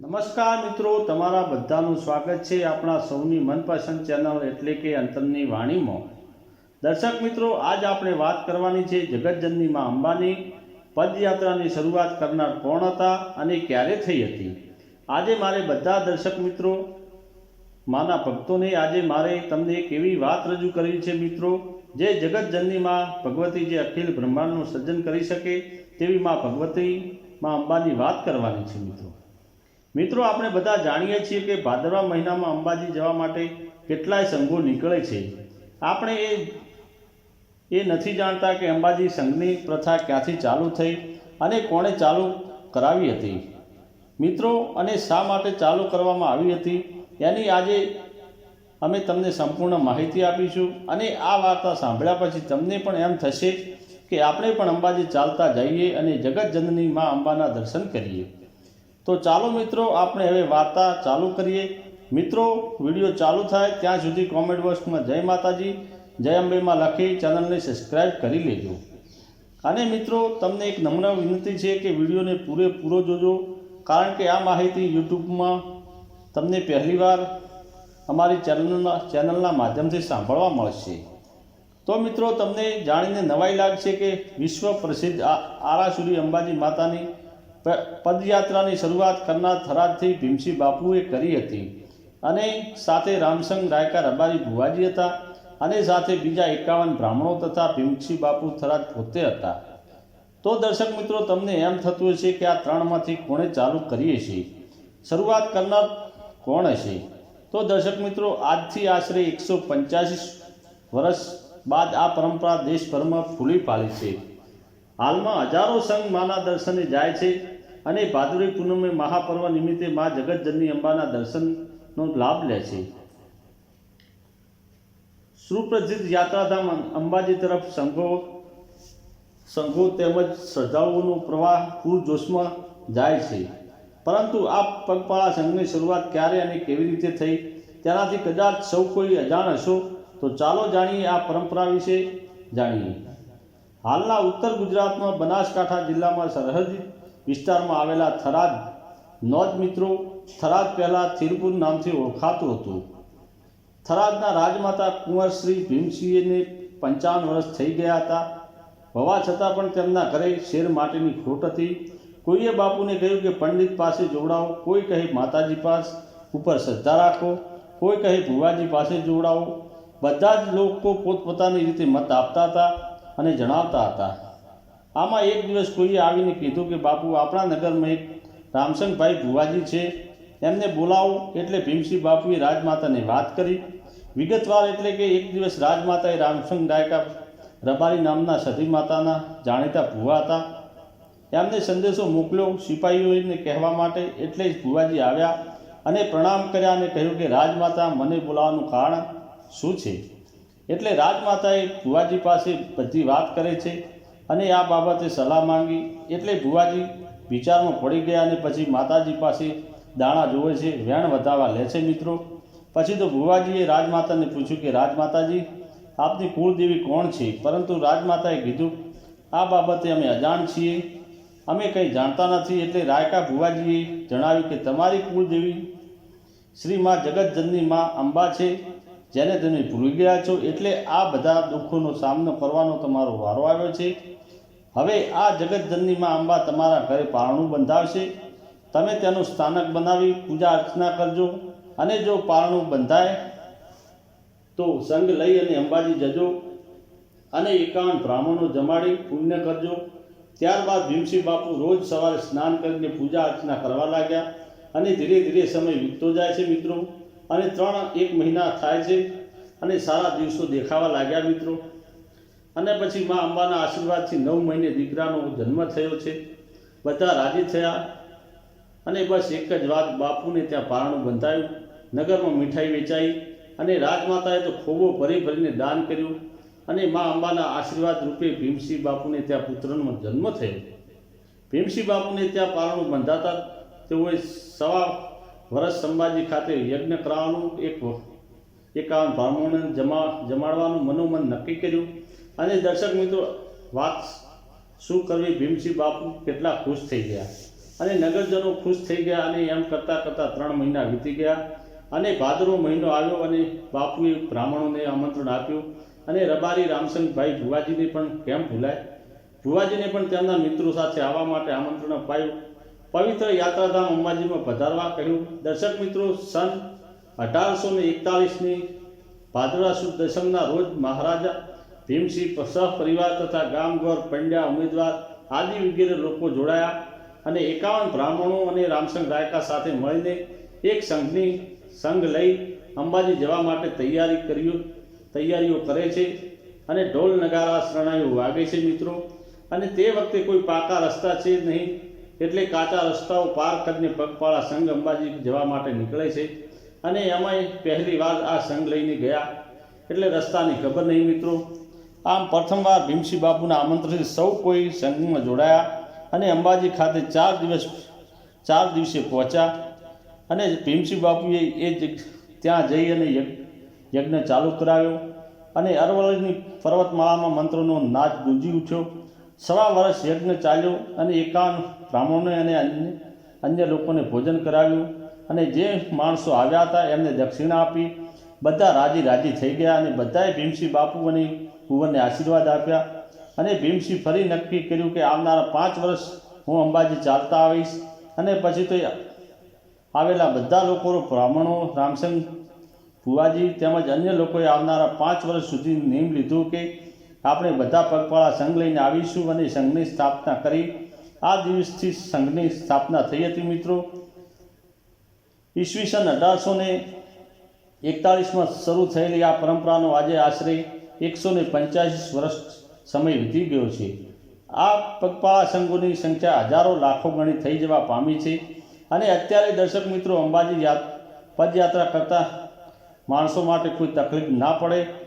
નમસ્કાર મિત્રો, તમારા બધાનું સ્વાગત છે આપણા સૌની મનપસંદ ચેનલ એટલે કે અંતરની વાણીમાં. દર્શક મિત્રો, આજ આપણે વાત કરવાની છે જગતજનની માં અંબાની. પદયાત્રાની શરૂઆત કરનાર કોણ હતા અને ક્યારે થઈ હતી? આજે મારે બધા દર્શક મિત્રો, માના ભક્તોને આજે મારે તમને એક એવી વાત રજૂ કરવી છે મિત્રો, જે જગતજનની માં ભગવતી જે અખિલ બ્રહ્માંડનું સર્જન કરી શકે તેવી માં ભગવતી માં અંબાની વાત કરવાની છે મિત્રો. મિત્રો, આપણે બધા જાણીએ છીએ કે ભાદરવા મહિનામાં અંબાજી જવા માટે કેટલાય સંઘો નીકળે છે. આપણે એ એ નથી જાણતા કે અંબાજી સંઘની પ્રથા ક્યાંથી ચાલુ થઈ અને કોણે ચાલુ કરાવી હતી. મિત્રો, અને શા માટે ચાલુ કરવામાં આવી હતી, એની આજે અમે તમને સંપૂર્ણ માહિતી આપીશું અને આ વાર્તા સાંભળ્યા પછી તમને પણ એમ થશે કે આપણે પણ અંબાજી ચાલતા જઈએ અને જગતજનની મા અંબાના દર્શન કરીએ. તો ચાલો મિત્રો, આપણે હવે વાર્તા ચાલુ કરીએ. મિત્રો, વીડિયો ચાલુ થાય ત્યાં સુધી કોમેન્ટ બોક્સમાં જય માતાજી, જય અંબેમાં લખી ચેનલને સબસ્ક્રાઈબ કરી લેજો. અને મિત્રો, તમને એક નમ્ર વિનંતી છે કે વિડીયોને પૂરેપૂરો જોજો, કારણ કે આ માહિતી યુટ્યુબમાં તમને પહેલીવાર અમારી ચેનલના ચેનલના માધ્યમથી સાંભળવા મળશે. તો મિત્રો, તમને જાણીને નવાઈ લાગશે કે વિશ્વ પ્રસિદ્ધ આરાસુરી અંબાજી માતાની પદયાત્રાની શરૂઆત કરનાર થરાદથી ભીમસી બાપુએ કરી હતી. અને સાથે રામસંગ રાયકા રબારી ભુવાજી હતા અને સાથે બીજા એકાવન બ્રાહ્મણો તથા ભીમસી બાપુ થરાદ પોતે હતા. તો દર્શક મિત્રો, તમને એમ થતું હશે કે આ ત્રણમાંથી કોણે ચાલુ કરીએ છીએ? શરૂઆત કરનાર કોણ હશે? તો દર્શક મિત્રો, આજથી આશરે એકસો પંચ્યાસી વર્ષ બાદ આ પરંપરા દેશભરમાં ફૂલી પાડી છે. હાલમાં હજારો સંઘ માના દર્શને જાય છે અને ભાદુરી પૂનમે મહાપર્વ નિમિત્તે મા જગતજનની અંબાના દર્શનનો લાભ લે છે. સુપ્રસિદ્ધ યાત્રાધામ અંબાજી તરફ સંઘો સંઘો તેમજ શ્રદ્ધાળુઓનો પ્રવાહ પૂરજોશમાં જાય છે. પરંતુ આ પગપાળા સંઘની શરૂઆત ક્યારે અને કેવી રીતે થઈ તેનાથી કદાચ સૌ કોઈ અજાણ હશો તો ચાલો જાણીએ આ પરંપરા વિશે જાણીએ. હાલના ઉત્તર ગુજરાતમાં બનાસકાંઠા જિલ્લામાં સરહદી વિસ્તારમાં આવેલા થરાદ નોંધ મિત્રો, થરાદ પહેલાં થિરપુર નામથી ઓળખાતું હતું. થરાદના રાજમાતા કુંવર શ્રી ભીમસિંહને પંચાવન વર્ષ થઈ ગયા હતા. હોવા છતાં પણ તેમના ઘરે શેર માટેની ખોટ હતી. કોઈએ બાપુને કહ્યું કે, પંડિત પાસે જોડાઓ, કોઈ કહે માતાજી પાસ ઉપર શ્રદ્ધા રાખો, કોઈ કહે ભુવાજી પાસે જોડાઓ. બધા જ લોકો પોતપોતાની રીતે મત આપતા હતા. અને જણાવતા હતા. આમાં એક દિવસ કોઈએ આવીને કીધું કે, બાપુ, આપણા નગરમાં એક રામસંગભાઈ ભુવાજી છે. એમને બોલાવો એટલે ભીમસિંહ બાપુએ રાજમાતાને વાત કરી. વિગતવાર એટલે કે એક દિવસ રાજમાતાએ રામસંગ ડાયકા રબારી નામના સતી માતાના જાણીતા ભુવા હતા. એમને સંદેશો મોકલ્યો સિપાહીઓને કહેવા માટે એટલે જ ભુવાજી આવ્યા અને પ્રણામ કર્યા અને કહ્યું કે, રાજમાતા, મને બોલાવવાનું કારણ શું છે? એટલે રાજમાતાએ ભુવાજી પાસે બધી વાત કરે છે અને આ બાબતે સલાહ માંગી. એટલે ભુવાજી વિચારમાં પડી ગયા અને પછી માતાજી પાસે દાણા જોવે છે, વેણ વધારવા લે છે મિત્રો. પછી તો ભુવાજીએ રાજમાતાને પૂછ્યું કે, રાજમાતાજી, આપની કુળદેવી કોણ છે? પરંતુ રાજમાતાએ કીધું, આ બાબતે અમે અજાણ છીએ. અમે કંઈ જાણતા નથી. એટલે રાયકા ભુવાજીએ જણાવ્યું કે, તમારી કુળદેવી શ્રી મા જગતજનની મા અંબા છે. જેને તમે ભૂલી ગયા છો એટલે આ બધા દુઃખોનો સામનો કરવાનો તમારો વારો આવ્યો છે. હવે આ જગતજનનીમાં અંબા તમારા ઘરે પારણું બંધાવશે. તમે તેનું સ્થાનક બનાવી પૂજા અર્ચના કરજો. અને જો પારણું બંધાય, તો સંગ લઈ અને અંબાજી જજો. અને એકાવન બ્રાહ્મણો જમાડી પુણ્ય કરજો. ત્યારબાદ ભીમસિંહ બાપુ રોજ સવારે સ્નાન કરીને પૂજા અર્ચના કરવા લાગ્યા. અને ધીરે ધીરે સમય વીતતો જાય છે મિત્રો. અને ત્રણ એક મહિના થાય છે અને સારા દિવસો દેખાવા લાગ્યા મિત્રો. અને પછી મા અંબાના આશીર્વાદથી નવ મહિને દીકરાનો જન્મ થયો છે. બધા રાજી થયા અને બસ એક જ વાત બાપુને ત્યાં પારણું બંધાયું. નગરમાં મીઠાઈ વેચાઈ અને રાજમાતાએ તો ખોબો ભરી ભરીને દાન કર્યું. અને મા અંબાના આશીર્વાદ રૂપે ભીમસિંહ બાપુને ત્યાં પુત્રનો જન્મ થયો. ભીમસિંહ બાપુને ત્યાં પારણું બંધાતા તેઓએ સવા વર્ષ સંભાજી ખાતે યજ્ઞ કરાવવાનું એક એકાવન બ્રાહ્મણોને જમા જમાડવાનું મનોમન નક્કી કર્યું. અને દર્શક મિત્રો, વાત શું કરવી? ભીમસિંહ બાપુ કેટલા ખુશ થઈ ગયા. અને નગરજનો ખુશ થઈ ગયા અને એમ કરતાં કરતાં ત્રણ મહિના વીતી ગયા. અને ભાદરવો મહિનો આવ્યો અને બાપુએ બ્રાહ્મણોને આમંત્રણ આપ્યું. અને રબારી રામસંગભાઈ ભુવાજીને પણ કેમ ભૂલાય? ભુવાજીને પણ તેમના મિત્રો સાથે આવવા માટે આમંત્રણ અપાયું. પવિત્ર યાત્રાધામ અંબાજીમાં પધારવા કહ્યું. દર્શક મિત્રો, સન અઢારસો ને એકતાલીસની ભાદરવા સુદ દશમના રોજ મહારાજા ભીમસિંહ સહપરિવાર તથા ગામઘર પંડ્યા ઉમેદવાર આદિ વગેરે લોકો જોડાયા અને એકાવન બ્રાહ્મણો અને રામસંગ રાયકા સાથે મળીને એક સંઘની સંઘ લઈ અંબાજી જવા માટે તૈયારી કર્યું. તૈયારીઓ કરે છે અને ઢોલ નગારા શરણાઈઓ વાગે છે મિત્રો. અને તે વખતે કોઈ પાકા રસ્તા છે નહીં. એટલે કાચા રસ્તાઓ પાર કરીને પગપાળા સંઘ અંબાજી જવા માટે નીકળે છે. અને એમાંય પહેલી વાર આ સંઘ લઈને ગયા. એટલે રસ્તાની ખબર નહીં મિત્રો. આમ પ્રથમવાર ભીમસિંહ બાપુના આમંત્રણથી સૌ કોઈ સંઘમાં જોડાયા અને અંબાજી ખાતે ચાર દિવસ, ચાર દિવસે પહોંચ્યા. અને ભીમસિંહ બાપુએ એ જ ત્યાં જઈ અને યજ્ઞ ચાલુ કરાવ્યો. અને અરવલ્લીની પર્વતમાળામાં મંત્રોનો નાચ ગુંજી ઉઠ્યો. સવા વર્ષ યજ્ઞ ચાલ્યો અને એકાવન બ્રાહ્મણોને અને અન્ય અન્ય લોકોને ભોજન કરાવ્યું અને જે માણસો આવ્યા હતા એમને દક્ષિણા આપી. બધા રાજી રાજી થઈ ગયા અને બધાએ ભીમસિંહ બાપુ અને કુંવરને આશીર્વાદ આપ્યા અને ભીમસિંહ ફરી નક્કી કર્યું કે આવનારા પાંચ વર્ષ હું અંબાજી ચાલતા આવીશ અને પછી તો આવેલા બધા લોકો બ્રાહ્મણો, રામસંગ, ભુવાજી તેમજ અન્ય લોકોએ આવનારા પાંચ વર્ષ સુધી નિયમ લીધું કે આપણે બધા પગપાળા સંઘ લઈને આવીશું અને સંઘની સ્થાપના કરી. આ દિવસથી સંઘની સ્થાપના થઈ હતી મિત્રો. ઈસવીસન અઢારસો ને એકતાળીસમાં શરૂ થયેલી આ પરંપરાનો આજે આશરે એકસો ને પંચ્યાસી વર્ષ સમય વીતી ગયો છે. આ પગપાળા સંઘોની સંખ્યા હજારો લાખો ગણી થઈ જવા પામી છે અને અત્યારે દર્શક મિત્રો અંબાજી યાત પદયાત્રા કરતા માણસો માટે કોઈ તકલીફ ના પડે.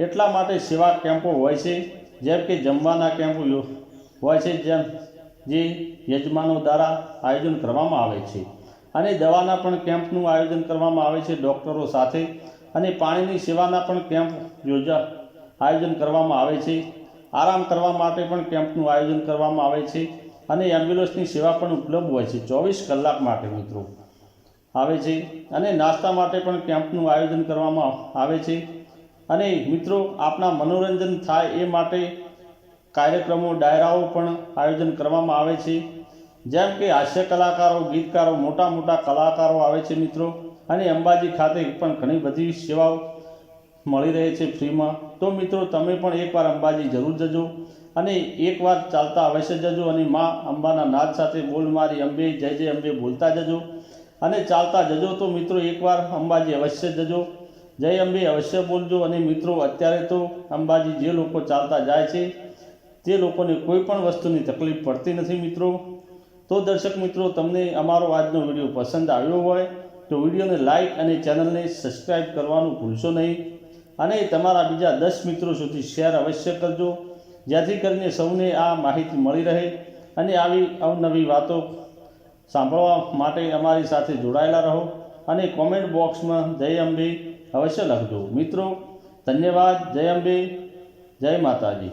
એટલા માટે સેવા કેમ્પો હોય છે, જેમ કે જમવાના કેમ્પો હોય છે, જેમ જે યજમાનો દ્વારા આયોજન કરવામાં આવે છે. અને દવાના પણ કેમ્પનું આયોજન કરવામાં આવે છે ડૉક્ટરો સાથે. અને પાણીની સેવાના પણ કેમ્પ યોજા, આયોજન કરવામાં આવે છે. આરામ કરવા માટે પણ કેમ્પનું આયોજન કરવામાં આવે છે. અને એમ્બ્યુલન્સની સેવા પણ ઉપલબ્ધ હોય છે, ચોવીસ કલાક માટે મિત્રો. આવે છે. અને નાસ્તા માટે પણ કેમ્પનું આયોજન કરવામાં આવે છે. અને મિત્રો, આપના મનોરંજન થાય એ માટે કાર્યક્રમો, ડાયરાઓ પણ આયોજન કરવામાં આવે છે. જેમ કે હાસ્ય કલાકારો, ગીતકારો, મોટા મોટા કલાકારો આવે છે મિત્રો. અને અંબાજી ખાતે પણ ઘણી બધી સેવાઓ મળી રહે છે ફ્રીમાં. તો મિત્રો, તમે પણ એકવાર અંબાજી જરૂર જજો અને એકવાર ચાલતા અવશ્ય જજો અને મા અંબાના નાદ સાથે બોલ મારી અંબે, જય જય અંબે બોલતા જજો. અને ચાલતા જજો તો મિત્રો, એકવાર અંબાજી અવશ્ય જજો. જય અંબે અવશ્ય બોલજો અને મિત્રો, અત્યારે તો અંબાજી જે લોકો ચાલતા જાય છે, તે લોકોને કોઈ પણ વસ્તુની તકલીફ પડતી નથી મિત્રો. તો દર્શક મિત્રો, તમને અમારો આજનો વીડિયો પસંદ આવ્યો હોય, તો વિડીયોને લાઇક અને ચેનલને સબસ્ક્રાઈબ કરવાનું ભૂલશો નહીં. અને તમારા બીજા દસ મિત્રો સુધી શેર અવશ્ય કરજો, જેથી કરીને સૌને આ માહિતી મળી રહે અને આવી અવનવી વાતો સાંભળવા માટે અમારી સાથે જોડાયેલા રહો. અને કોમેન્ટ બોક્સમાં જય અંબે અવશ્ય લખજો. મિત્રો ધન્યવાદ. જય અંબે. જય માતાજી.